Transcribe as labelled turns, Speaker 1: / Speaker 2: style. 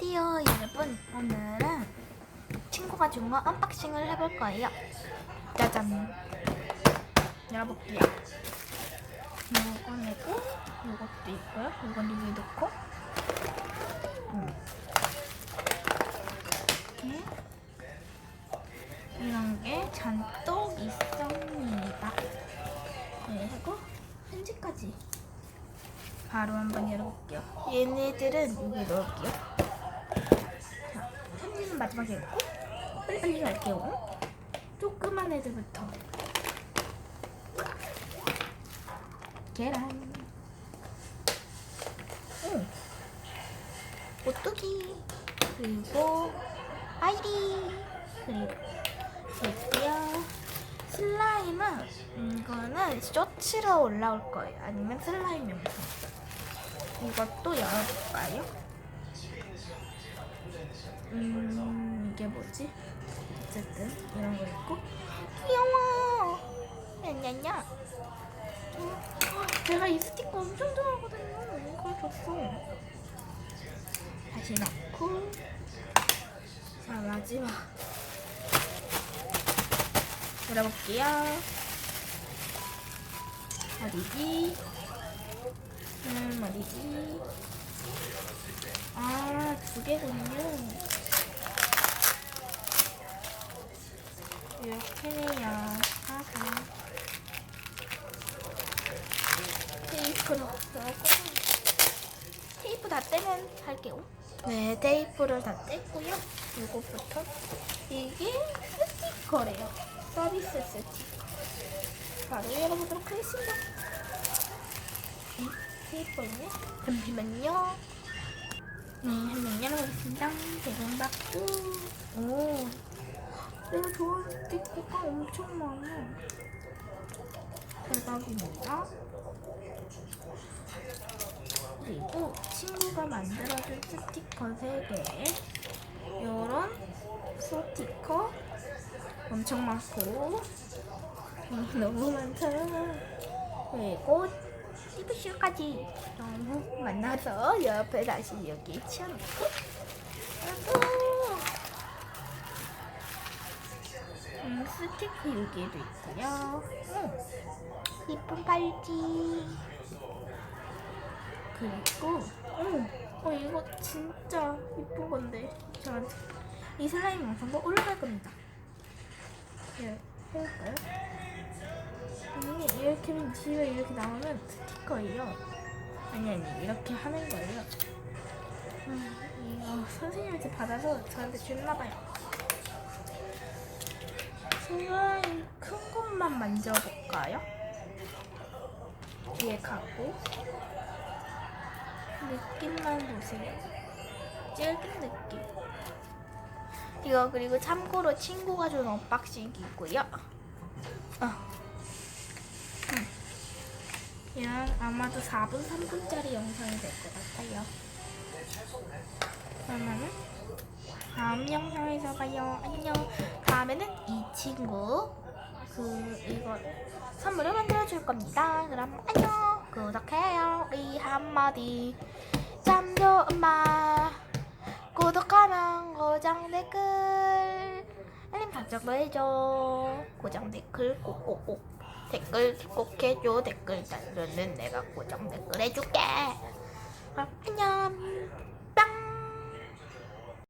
Speaker 1: 안녕하세요 여러분 오늘은 친구가 준 거 언박싱을 해볼 거예요. 짜잔. 열어볼게요. 이거 내고 이것도 있고요. 이건 여기 넣고. 음. 이렇게. 이런 게 잔뜩 있습니다. 그리고 편지까지 바로 한번 열어볼게요. 얘네들은 여기 넣을게요. 마지막에 넣고 빨리빨리 갈게요. 조그만 애들부터. 계란. 오. 오뚜기. 그리고 아이리. 그리고 있고요. 슬라임은 이거는 쇼츠로 올라올 거예요. 아니면 슬라임 용품. 이것도 열어볼까요? 음, 이게 뭐지? 어쨌든 이런 거 있고 귀여워. 냐냐냐. 어, 내가 이 스티커 엄청 좋아하거든요. 이걸 줬어. 다시 넣고 자 마지막 열어볼게요. 어디지? 음, 어디지? 아, 두 개군요. 이렇게네요. 하하. 테이프로 테이프 다 떼면 할게요. 네, 테이프를 다 뗐고요. 이것부터 이게 스티커래요. 서비스 스티커. 바로 열어보도록 하겠습니다. 이 테이프네. 잠시만요. 네, 한번 열어보겠습니다. 대금박두. 오, 내가 좋아하는 스티커가 엄청 많아. 대박입니다. 그리고 친구가 만들어준 스티커 3개. 요런 스티커 엄청 많고. 음, 너무 많다. 그리고 띠부슈까지 너무 많아서 옆에 다시 여기 치워놓고. 음, 스티커 여기에도 있고요. 음, 예쁜 팔찌. 그리고 어, 어 이거 진짜 예쁜 건데 저한테 이 슬라임 영상도 올라갈 겁니다. 예, 해볼까요? 이게 이렇게 집에 이렇게 나오면 스티커예요. 아니 아니 이렇게 하는 거예요. 음, 이거 선생님한테 받아서 저한테 줬나봐요. 슬라임 큰 것만 만져볼까요? 뒤에 갖고 느낌만 보세요. 질긴 느낌. 이거 그리고 참고로 친구가 준 언박싱이고요. 어. 이건 아마도 4분, 3분짜리 영상이 될 것 같아요. 그러면은 다음 영상에서 봐요. 안녕. 다음에는 이 친구 그 이거 선물을 만들어 줄 겁니다. 그럼 안녕. 구독해요. 우리 한마디 짬조 엄마. 구독하면 고정 댓글 알림 설정도 해줘. 고정 댓글 꼭꼭꼭. 댓글 꼭 해줘 댓글 달면은 내가 고정 댓글 해줄게 그럼 안녕